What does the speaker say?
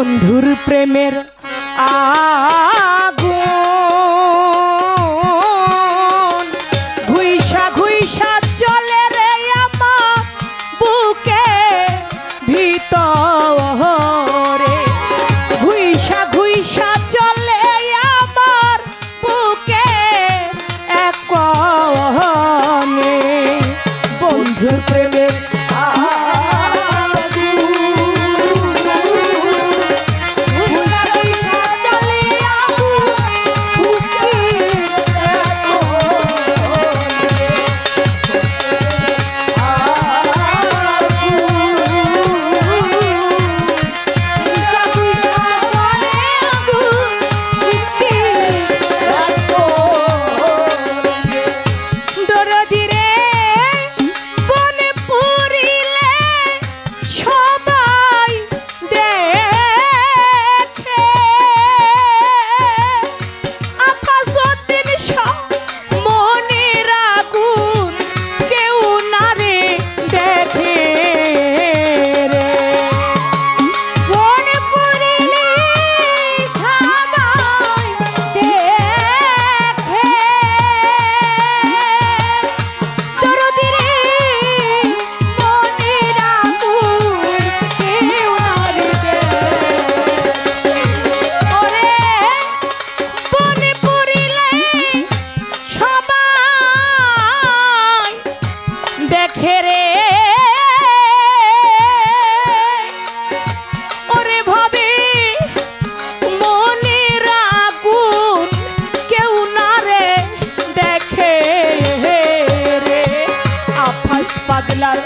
বন্ধুর প্রেমের আগুন আফাস পাগলার